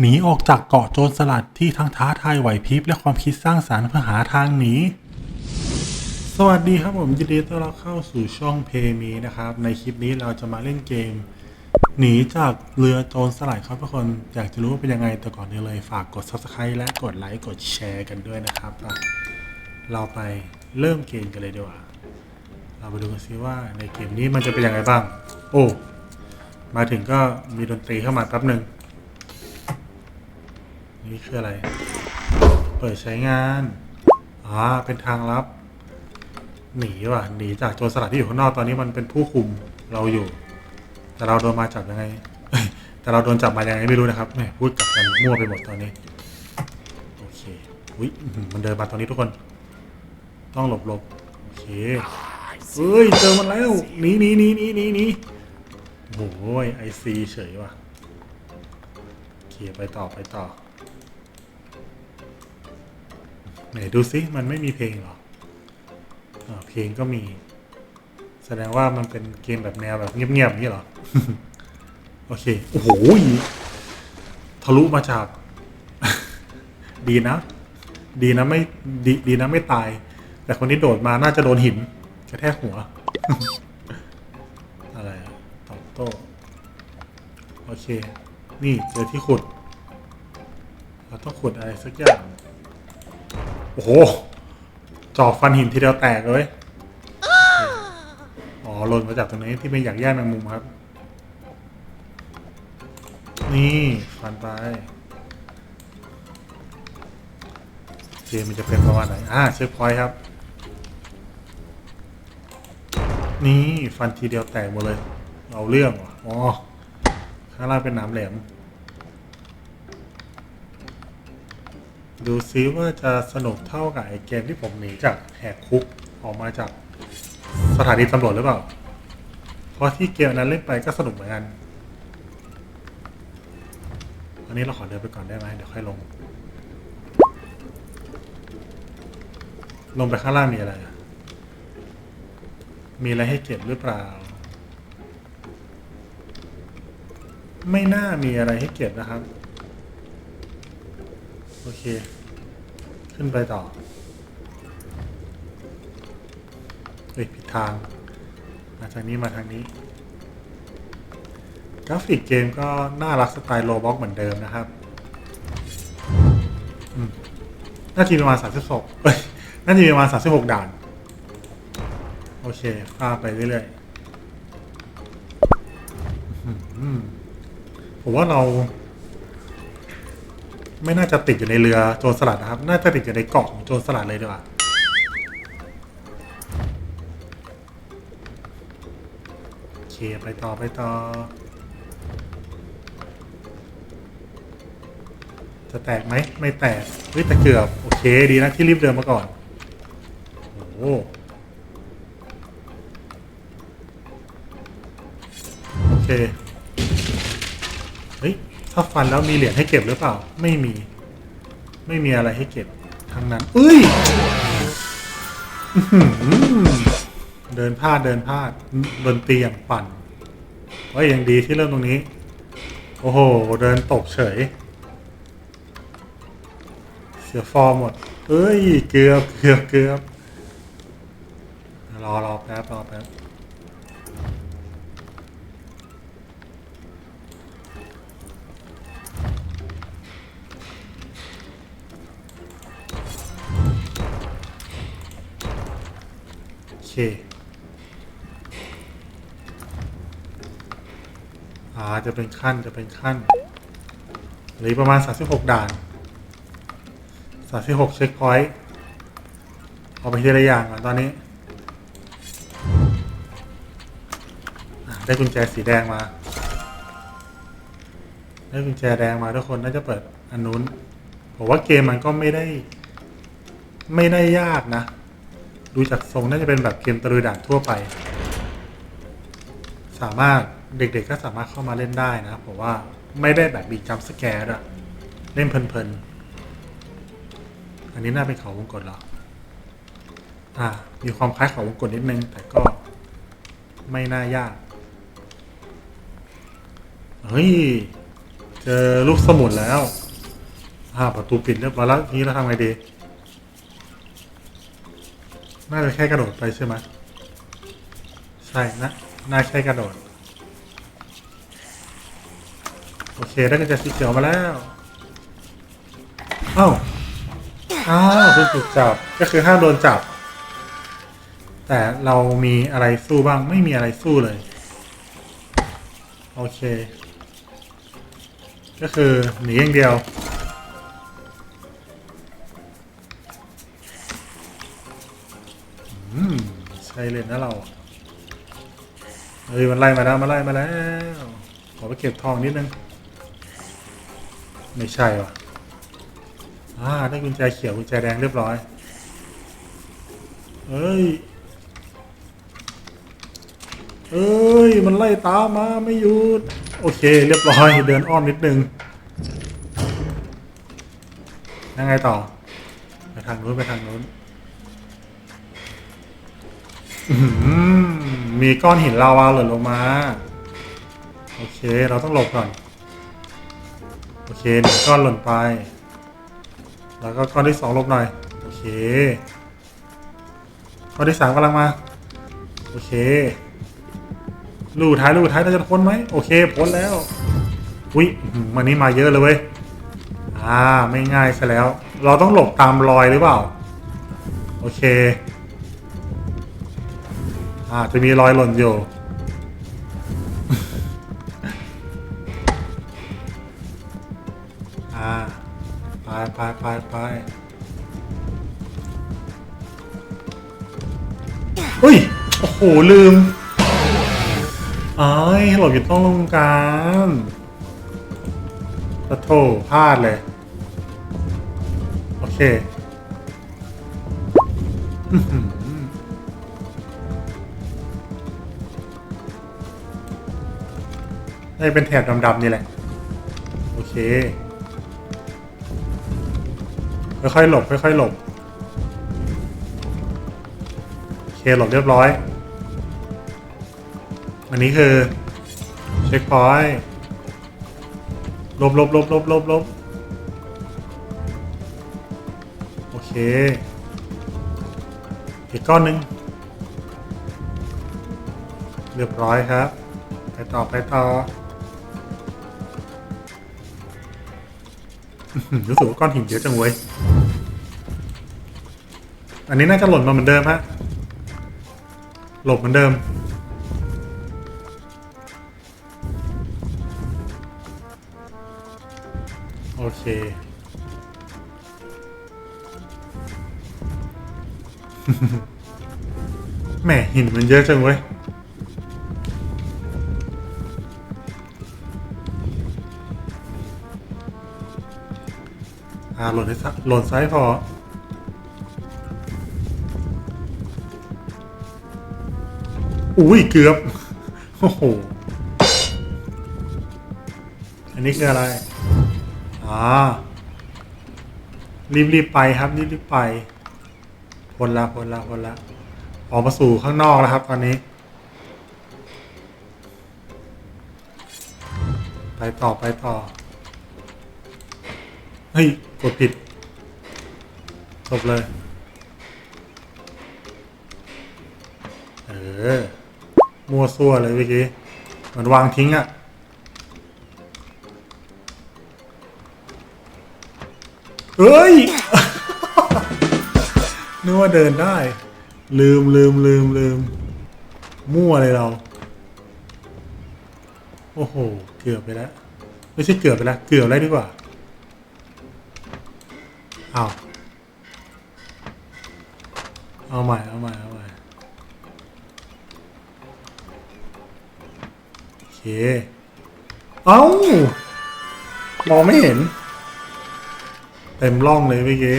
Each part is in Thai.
หนีออกจากเกาะโจรสลัดที่ทั้งท้าทายไหวพริบและความคิดสร้างสารรค์เพื่อหาทางหนี สวัสดีครับผมยินดีต้อนรับเข้าสู่ช่องเพมีนะครับ ในคลิปนี้เราจะมาเล่นเกม หนีจากเรือโจรสลัดครับทุกคนอยากจะรู้ว่าเป็นยังไงแต่ก่อนอื่นเลยฝากกด subscribe และกดไลค์กดแชร์กันด้วยนะครับ เราไปเริ่มเกมกันเลยดีกว่า เราไปดูกันซิว่าในเกมนี้มันจะเป็นยังไงบ้าง โอ้ มาถึงก็มีดนตรีเข้ามาแป๊บหนึ่ง นี่คืออะไร เปิดใช้งานอ่าเป็นทางลับ หนีว่ะหนีจากโจรสลัดที่อยู่ข้างนอกตอนนี้มันเป็นผู้คุมเราอยู่ แต่เราโดนมาจับยังไงแต่เราโดนจับมายังไงไม่รู้นะครับแหมพูดกับกันมั่วไปหมดตอนนี้โอเคอุ้ยมันเดินมาตอนนี้ทุกคน ต้องหลบหลบโอเคเฮ้ยเจอมันแล้วหนีหนีหนีหนีหนีหนีโอ้ยไอซีเฉยว่ะโอเคไปต่อไปต่อ ไหนดูซิมันไม่มีเพลงเหรออเพลงก็มี แสดงว่ามันเป็นเกมแบบแนวแบบเงียบๆนี้เหรอ โอเค โอ้โหทะลุมาจาก ดีนะ ดีนะไม่ดีดีนะไม่ตาย แต่คนที่โดดมาน่าจะโดนหินกระแทกหัว อะไรตอบโต้โอเค นี่เจอที่ขุด เราต้องขุดอะไรสักอย่าง โอ้โหจอบฟันหินทีเดียวแตกเลย อ๋อหล่นมาจากตรงนี้ที่เป็นอยากย่แมงมุมครับ นี่ฟันไปเกมมันจะเป็นประมาณไหน อ่าเช็คพอยต์ครับ นี่ฟันทีเดียวแตกหมดเลย เอาเรื่องว่ะ อ๋อ ข้างล่างเป็นหนามแหลม ดูซิว่าจะสนุกเท่ากับไอเกมที่ผมหนีจากแหกคุกออกมาจากสถานีตำรวจหรือเปล่า เพราะที่เกมนั้นเล่นไปก็สนุกเหมือนกัน อันนี้เราขอเดินไปก่อนได้ไหมเดี๋ยวค่อยลง ลงไปข้างล่างมีอะไรอะมีอะไรให้เก็บหรือเปล่า ไม่น่ามีอะไรให้เก็บนะครับ โอเค ขึ้นไปต่อเฮ้ยผิดทาง มาทางนี้มาทางนี้ กราฟิกเกมก็น่ารักสไตล์โลบ็อกเหมือนเดิมนะครับน่าจะมีประมาณสามสิบหกเอ้ยน่าจะมีประมาณสามสิบหกด่าน โอเคฟ้าไปเรื่อยๆผมว่าเรา ไม่น่าจะติดอยู่ในเรือโจรสลัดนะครับ น่าจะติดอยู่ในเกาะของโจรสลัดเลยดีกว่าโอเคไปต่อไปต่อ จะแตกไหมไม่แตกเฮ้ยแต่เกือบโอเคดีนะที่รีบเดินมาก่อนโอ้โอเค ถ้าฟันแล้วมีเหรียญให้เก็บหรือเปล่า ไม่มี ไม่มีอะไรให้เก็บทั้งนั้นเอ้ยเดินพลาดเดินพลาดดนตรีอย่างปั่นเฮ้ยยังดีที่เริ่มตรงนี้ โอ้โห เดินตกเฉย เสียฟอร์มหมด เอ้ย เกือบเกือบเกือบรอรอแป๊บรอแป๊บ เคอ่าจะเป็นขั้นจะเป็นขั้นหลือประมาณ 36 ด่าน 36 เช็คพอยต์เอาไปทีละอย่างก่อนตอนนี้ ได้กุญแจสีแดงมา ได้กุญแจแดงมาทุกคนน่าจะเปิดอันนู้นผมว่าเกมมันก็ไม่ได้ ไม่ได้ยากนะ ดูจากทรงน่าจะเป็นแบบเกมตะลุยด่านทั่วไป สามารถเด็กๆก็สามารถเข้ามาเล่นได้นะผมว่าไม่ได้แบบมีจัมสแกร์อะเล่นเพลินๆ อันนี้น่าเป็นเขาวงกตเหรอ อ่า มีความคล้ายเขาวงกตนิดนึง แต่ก็ไม่น่ายาก เฮ้ย เจอลูกสมุนแล้ว อ่า ประตูปิดเรียบร้อยแล้วทีนี้เราทำไงดี น่าจะแค่กระโดดไปใช่ไหมใช่นะน่าแค่กระโดด โอเคได้กุญแจสีเขียวมาแล้วเอ้าอ้าวคุณถูกจับก็คือห้ามโดนจับ แต่เรามีอะไรสู้บ้างไม่มีอะไรสู้เลย โอเค ก็คือหนีอย่างเดียว ใช่เลยนะเราเฮ้ยมันไล่มาแล้วมาไล่มาแล้ว ขอไปเก็บทองนิดนึง ไม่ใช่ว่ะอ่าได้กุญแจเขียวกุญแจแดงเรียบร้อยเอ้ยเอ้ย มันไล่ตามมาไม่หยุด โอเค เรียบร้อย เดินอ้อมนิดนึง ยังไงต่อ ไปทางนู้นไปทางนู้น อื้อหือมีก้อนหินลาวาหล่นลงมา โอเค เราต้องหลบก่อน โอเคหนึ่งก้อนหล่นไป แล้วก็ก้อนที่สองหลบหน่อย โอเค ก้อนที่สามกำลังมา โอเค ลูกท้ายลูกท้ายเราจะพ้นไหม โอเค พ้นแล้ว อุ้ยวันนี้มาเยอะเลยเว้ย อ่า ไม่ง่ายซะแล้ว เราต้องหลบตามรอยหรือเปล่า โอเค อ่าจะมีรอยหล่นอยู่ อ่า ไปไปไปไปอุ้ย โอ้โห ลืมอ้ยหลบอยู่ต้องลงกางปะโถพลาดเลย โอเค อื้อหือได้เป็นแถบดำๆนี่แหละ โอเค ค่อยๆหลบ ค่อยๆหลบ โอเค หลบเรียบร้อย อันนี้คือ เช็คพอยต์หลบหลบหลบหลบหลบหลบโอเค อีกก้อนหนึ่งเรียบร้อยครับ ไปต่อไปต่อ รู้สึกว่าก้อนหินเยอะจังเว้ย อันนี้น่าจะหล่นมาเหมือนเดิมฮะ หลบเหมือนเดิม โอเค แหมหินมันเยอะจังเว้ย อ่าหล่นให้ซะหล่นซ้ายพออุ้ยเกือบ โอ้โห อันนี้คืออะไร อ่า รีบรีบๆไปครับรีบรีบๆไป พ้นละพ้นละพ้นละออกมาสู่ข้างนอกแล้วครับ ตอนนี้ ไปต่อไปต่อ เฮ้ย ดผิดจบเลย เออ มั่วซั่วเลยเมื่อกี้เหมือนวางทิ้งอะ่ะ เฮ้ย นึกว่าเดินได้ ลืมลืมลืมลืม มั่วเลยเรา โอ้โห เกือบไปแล้ว ไม่ใช่เกือบไปแล้ว เกือบแล้วดีกว่า เอาเอาใหม่ เอาใหม่ เอาใหม่ โอเค เอ้ามองไม่เห็น เต็มร่องเลยเมื่อกี้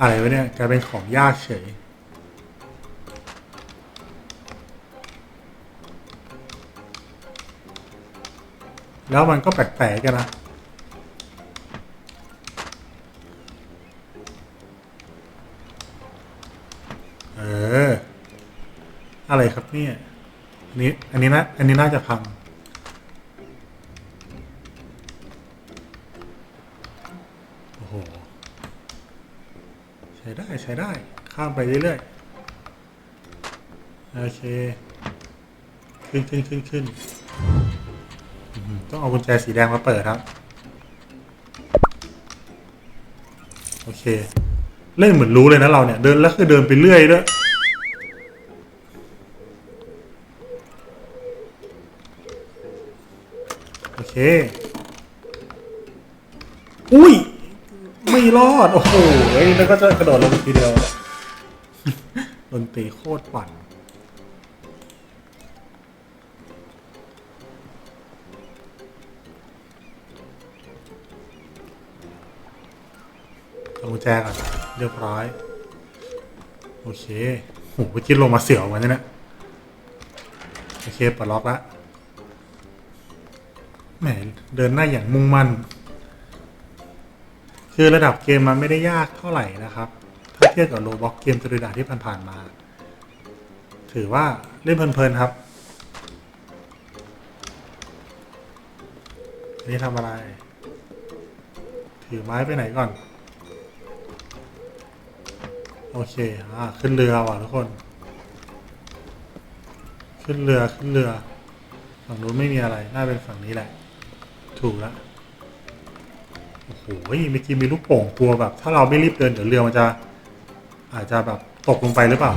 อะไรวะเนี่ย กลายเป็นของยากเฉยแล้วมันก็แปลกๆกันนะ อะไรครับเนี่ยอันนี้อันนี้นะอันนี้น่าจะพัง โอ้โห ใช้ได้ใช้ได้ ข้ามไปเรื่อยๆ โอเค ขึ้นขึ้นขึ้นขึ้นต้องเอากุญแจสีแดงมาเปิดครับ โอเค เล่นเหมือนรู้เลยนะเราเนี่ย เดินแล้วคือเดินไปเรื่อยด้วย อเคอุ้ย ไม่รอด โอ้โหแล้วก็จะกระโดดลงทีเดียวดนตรีโคตรปั่นเอากุญแจก่อนเรียบร้อย โอเคโหเมื่อกี้ลงมาเสียวเหมือนกันนะโอเคปลดล็อกละแหม เดินหน้าอย่างมุ่งมั่น คือระดับเกมมันไม่ได้ยากเท่าไหร่นะครับ ถ้าเทียบกับโลบ็อกเกมตัวด่าที่ผ่านๆมา ถือว่าเล่นเพลินๆครับอันนี้ทำอะไร ถือไม้ไปไหนก่อน โอเค อ่า ขึ้นเรือว่ะทุกคน ขึ้นเรือ ขึ้นเรือ ฝั่งนู้นไม่มีอะไร น่าเป็นฝั่งนี้แหละ ถูกแล้วโอ้โหเมื่อกี้มีลูกโป่งตัวแบบ ถ้าเราไม่รีบเดินเดี๋ยวเรือมันจะ อาจจะแบบตกลงไปหรือเปล่า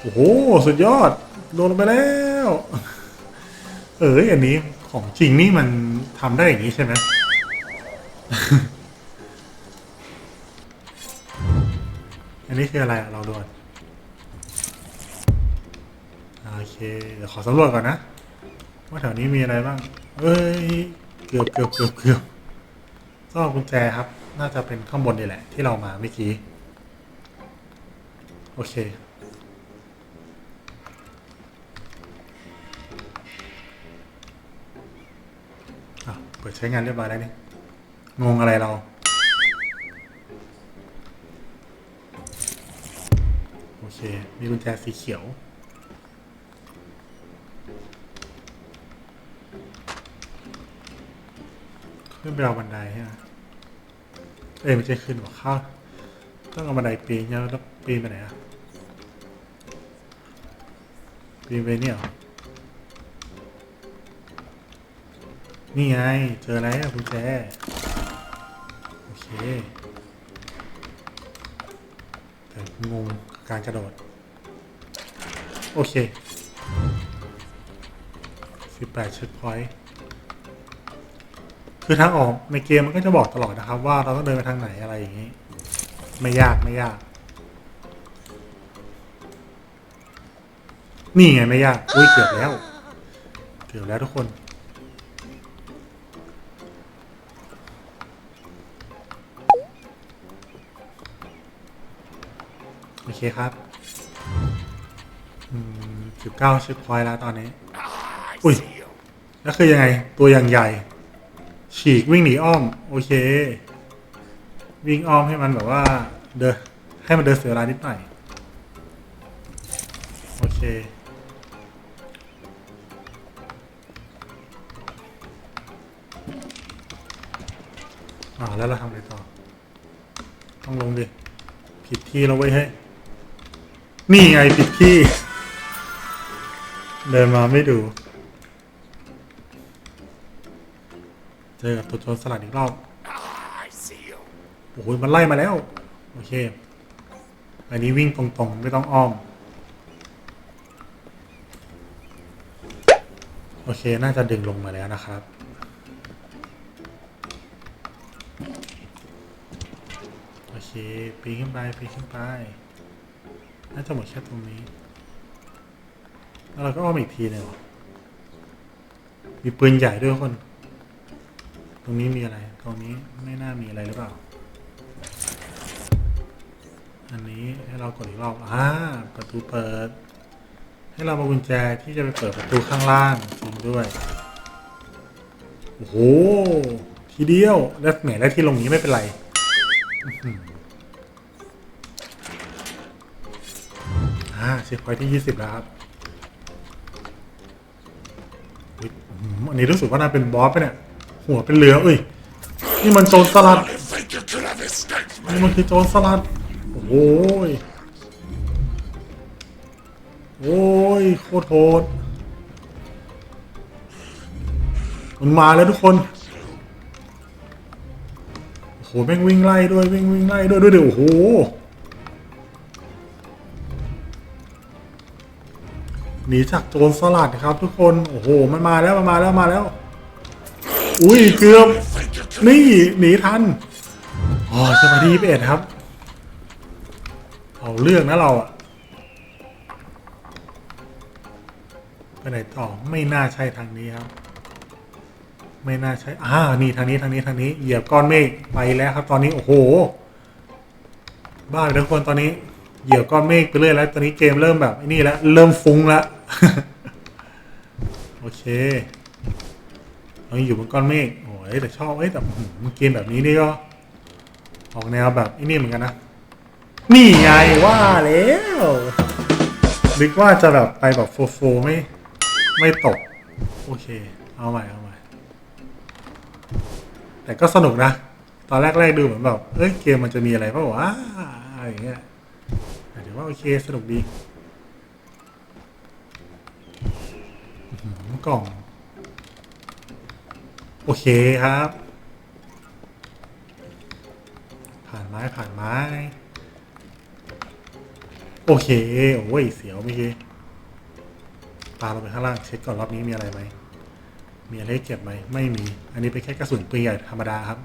โอ้โห สุดยอด โดนลงไปแล้ว เอออันนี้ของจริงนี่มันทำได้อย่างนี้ใช่ไหมอันนี้คืออะไรอะเราดูก่อนโอเค เดี๋ยวขอสำรวจก่อนนะ ว่าแถวนี้มีอะไรบ้าง เอ้ย เกือบเกือบเกือบเกือบก็กุญแจครับ น่าจะเป็นข้างบนนี่แหละ ที่เรามาเมื่อกี้ โอเค เปิดใช้งานเรียบร้อยแล้วนี่ งงอะไรเราโอเค มีกุญแจสีเขียว ขึ้นไปเอาบันไดใช่ไหมเอ้ยไม่ใช่ขึ้นหรอกข้าต้องเอาบันไดปีนเนี่ยแล้วปีนไปไหนอะปีนไปเนี่ยนี่ไง เจอแล้วกุญแจโอเคแต่งงการกระโดด โอเค 18เช็คพอยต์ คือทางออกในเกมมันก็จะบอกตลอดนะครับ ว่าเราต้องเดินไปทางไหนอะไรอย่างนี้ ไม่ยากไม่ยาก นี่ไงไม่ยากอุ้ยเกือบแล้ว เกือบแล้วทุกคนโอเคครับสิบเก้าช็คพอยต์แล้วตอนนี้ อุ้ย แล้วคือยังไง ตัวอย่างใหญ่ ฉีกวิ่งหนีอ้อม โอเค วิ่งอ้อมให้มันแบบว่า เดินให้มันเดินเสียเวลานิดหน่อยโอเคอ่าแล้วเราทำอะไรต่อ ต้องลงดิ ผิดที่แล้วเว้ยเฮ้นี่ไงผิดที่ เดินมาไม่ดู เจอกับตัวโจรสลัดอีกรอบ โอ้โห มันไล่มาแล้ว โอเค อันนี้วิ่งตรงๆ ไม่ต้องอ้อม โอเค น่าจะดึงลงมาแล้วนะครับโอเค ปีนขึ้นไปปีนขึ้นไป น่าจะหมดแค่ตรงนี้ แล้วเราก็อ้อมอีกทีหนึงเหรอมีปืนใหญ่ด้วยคน รงนี้มีอะไร ตรงนี้ไม่น่ามีอะไรหรือเปล่า อันนี้ให้เรากดอีกรอบอ่าประตูเปิด ให้เรามากุญแจที่จะไปเปิดประตูข้างล่างจริงด้วย โอ้โห ทีเดียว แล้วแหมแล้วที่ลงนี้ไม่เป็นไรอ่าเช็คพอยท์ที่ยี่สิบแล้วครับอันนี้รู้สึกว่าน่าเป็นบอสไปเนี่ย หัวเป็นเรือเอ้ยนี่มันโจรสลัดนี่มันคือโจรสลัดโอ้โหยโอ้ยโคตรโหดมันมาแล้วทุกคนโอ้โหแม่งวิ่งไล่ด้วยวิ่งวิ่งไล่ด้วยด้วยเดี๋ยวโอ้โหหนีจากโจรสลัดครับทุกคน โอ้โห มันมาแล้วมันมาแล้วมาแล้ว อุ้ยเกือบ นี่หนีทันอ๋อจะมาที่ยี่สิเอ็ดครับ เอาเรื่องนะเราอะไปไหนต่อไม่น่าใช่ทางนี้ครับ ไม่น่าใช่อ่านี่ทางนี้ทางนี้ทางนี้เหยียบก้อนเมฆไปแล้วครับ ตอนนี้โอ้โห บ้าเลยทุกคนตอนนี้เหยียบก้อนเมฆไปเรื่อยแล้ว ตอนนี้เกมเริ่มแบบนี่แล้วเริ่มฟุ้งแล้วโอเค เราอยู่บนก้อนเมฆโอ้ยแต่ชอบเอ้ยแต่เกมแบบนี้นี่ก็ ออกแนวแบบไอ้นี่เหมือนกันนะ นี่ไงว่าแล้วนึกว่าจะแบบไปแบบโฟโฟไม่ไม่ตก โอเค เอาใหม่เอาใหม่ แต่ก็สนุกนะ ตอนแรกๆดูเหมือนแบบเอ้ยเกมมันจะมีอะไรเปล่าวะอะไรอย่างเงี้ยแต่ถือว่าโอเคสนุกดีกล่อง โอเคครับ ผ่านไม้ผ่านไม้ โอเค โอ้ยเสียวเมื่อกี้ปาลงไปข้างล่างเช็คก่อนรอบนี้มีอะไรไหม มีอะไรเก็บไหม ไม่มี อันนี้เป็นแค่กระสุนปืนใหญ่ธรรมดาครับ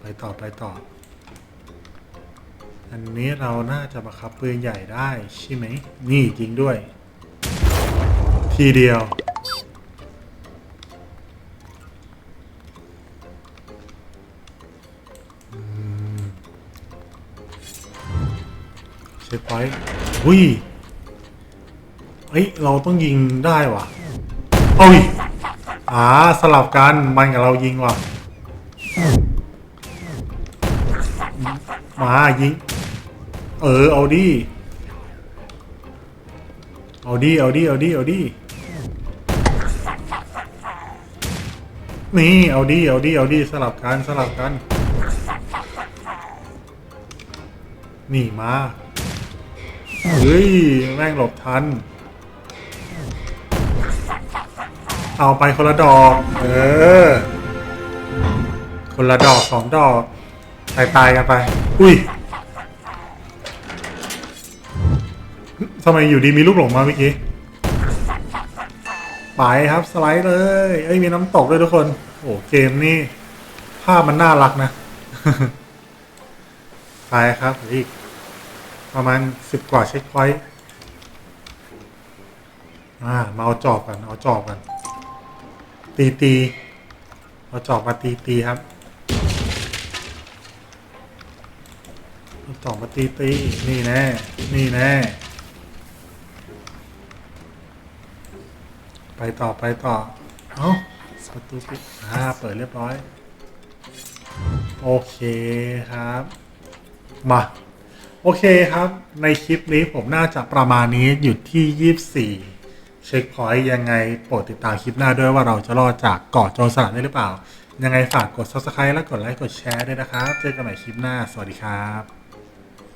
ไปต่อไปต่อ อันนี้เราน่าจะบังคับปืนใหญ่ได้ใช่ไหม นี่จริงด้วย ทีเดียว ช็คพอยต์อุ้ยเอ้ย เราต้องยิงได้ว่ะเอ้ยอ่าสลับกันมันกับเรายิงว่ะ มายิง เออ เอาดิ เอาดิ เอาดิ เอาดิ เอาดิ นี่ เอาดิ เอาดิ เอาดิ สลับกัน สลับกัน นี่มา เฮ้ยแม่งหลบทัน เอาไปคนละดอก เออ คนละดอกสองดอกตายตายกันไป อุ้ยทำไมอยู่ดีมีลูกหลงมาเมื่อกี้ ไปครับสไลด์เลย เอ้ยมีน้ำตกด้วยทุกคน โอ้เกมนี่ ภาพมันน่ารักนะ ไปครับอีก ประมาณสิบกว่าเช็คพอยต์อ่ามาเอาจอบกันเอาจอบกัน ตีตีเอาจอบมาตีตีครับเอาจอบมาตีตีนี่แน่นี่แน่ไปต่อไปต่อเอ้าประตูปิดอ่าเปิดเรียบร้อย โอเคครับ มา โอเคครับ ในคลิปนี้ผมน่าจะประมาณนี้หยุดที่ 24 เช็คพอยต์ยังไงโปรดติดตามคลิปหน้าด้วยว่าเราจะรอดจากเกาะโจรสลัดได้หรือเปล่า ยังไงฝากกด subscribe และกดไลค์กดแชร์ด้วยนะครับ เจอกันใหม่คลิปหน้า สวัสดีครับ